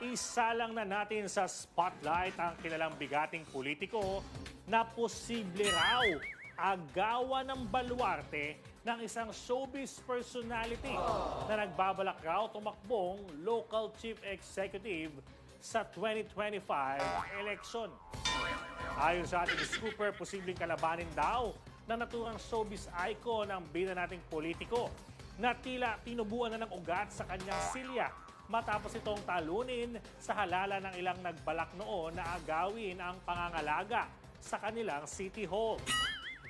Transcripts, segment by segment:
Isa lang na natin sa spotlight ang kilalang bigating politiko na posible raw agawan ng baluarte ng isang showbiz personality na nagbabalak raw tumakbong local chief executive sa 2025 election. Ayon sa ating scooper, posibleng kalabanin daw ng naturang showbiz icon ang bida nating politiko na tila tinubuan na ng ugat sa kanyang silya matapos itong talunin sa halala ng ilang nagbalak noon na agawin ang pangangalaga sa kanilang City Hall.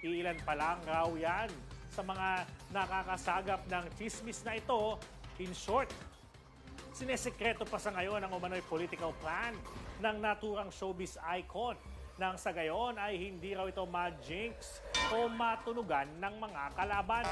Iilan pa lang raw yan sa mga nakakasagap ng chismis na ito. In short, Sinesekreto pa sa ngayon ang umano'y political plan ng naturang showbiz icon nang sa gayon ay hindi raw ito ma-jinx o matunugan ng mga kalaban.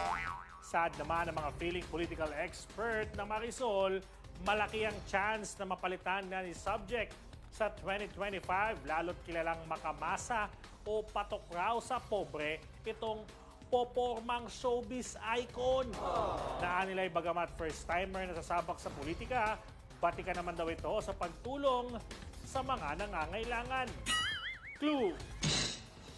Sad naman ang mga feeling political expert na Marisol, malaki ang chance na mapalitan na ni subject sa 2025 lalo't kilalang makamasa o patok raw sa pobre itong popormang showbiz icon. Naan nila ay bagamat first-timer na sasabak sa politika, batika naman daw ito sa pagtulong sa mga nangangailangan. Clue!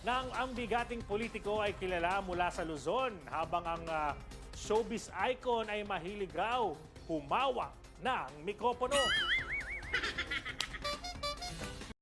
Nang ang bigating politiko ay kilala mula sa Luzon habang ang ah, showbiz icon ay mahilig raw humawak ng mikropono.